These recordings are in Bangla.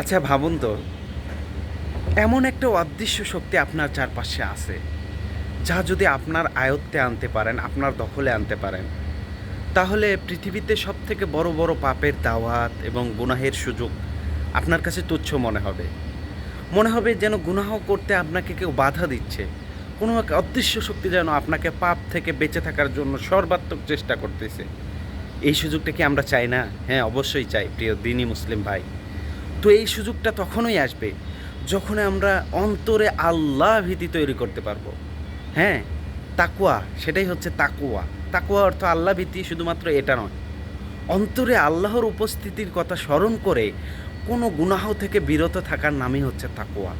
আচ্ছা ভাবুন তো, এমন একটা অদৃশ্য শক্তি আপনার চারপাশে আছে, যা যদি আপনার আয়ত্তে আনতে পারেন, আপনার দখলে আনতে পারেন, তাহলে পৃথিবীতে সব থেকে বড় বড় পাপের দাওয়াত এবং গুনাহের সুযোগ আপনার কাছে তুচ্ছ মনে হবে। মনে হবে যেন গুনাহ করতে আপনাকে কেউ বাধা দিচ্ছে, কোনো এক অদৃশ্য শক্তি যেন আপনাকে পাপ থেকে বেঁচে থাকার জন্য সর্বাত্মক চেষ্টা করতেছে। এই সুযোগটা কি আমরা চাই না? হ্যাঁ অবশ্যই চাই, প্রিয় দিনী মুসলিম ভাই। তো এই সুযোগটা তখনই আসবে যখন আমরা অন্তরে আল্লাহ ভীতি তৈরি করতে পারব। হ্যাঁ তাকুয়া সেটাই হচ্ছে তাকুয়া তাকুয়া অর্থ আল্লাহ ভীতি শুধুমাত্র এটা নয়। অন্তরে আল্লাহর উপস্থিতির কথা স্মরণ করে কোনো গুনাহ থেকে বিরত থাকার নামই হচ্ছে তাকুয়া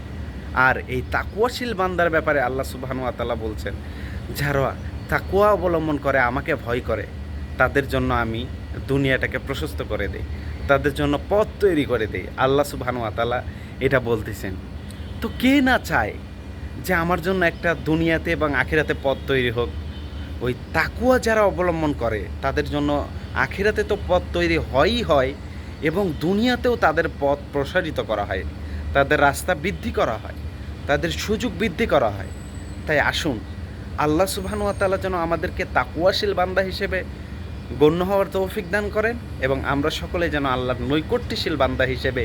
আর এই তাকুয়াশীল বান্দার ব্যাপারে আল্লাহ সুবহানু আতালা বলছেন, যারা তাকুয়া অবলম্বন করে, আমাকে ভয় করে। তাদের জন্য আমি দুনিয়াটাকে প্রশস্ত করে দেই। তাদের জন্য পথ তৈরি করে দেই। আল্লাহ সুবহানু আতালা এটা বলতেছেন। তো কে না চায় যে আমার জন্য একটা দুনিয়াতে এবং আখিরাতে পথ তৈরি হোক? ওই তাকুয়া যারা অবলম্বন করে, তাদের জন্য আখিরাতে তো পথ তৈরি হয়ই হয় এবং দুনিয়াতেও তাদের পথ প্রসারিত করা হয়। তাদের রাস্তা বৃদ্ধি করা হয়। তাদের সুযোগ বৃদ্ধি করা হয়। তাই আসুন, আল্লাহ সুবহানুয়াতালা যেন আমাদেরকে তাকুয়াশীল বান্দা হিসেবে গণ্য হওয়ার তৌফিক দান করেন এবং আমরা সকলে যেন আল্লাহর নৈকট্যশীল বান্দা হিসেবে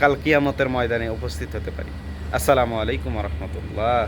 কাল কিয়ামতের ময়দানে উপস্থিত হতে পারি। আসসালামু আলাইকুম রহমতুল্লাহ।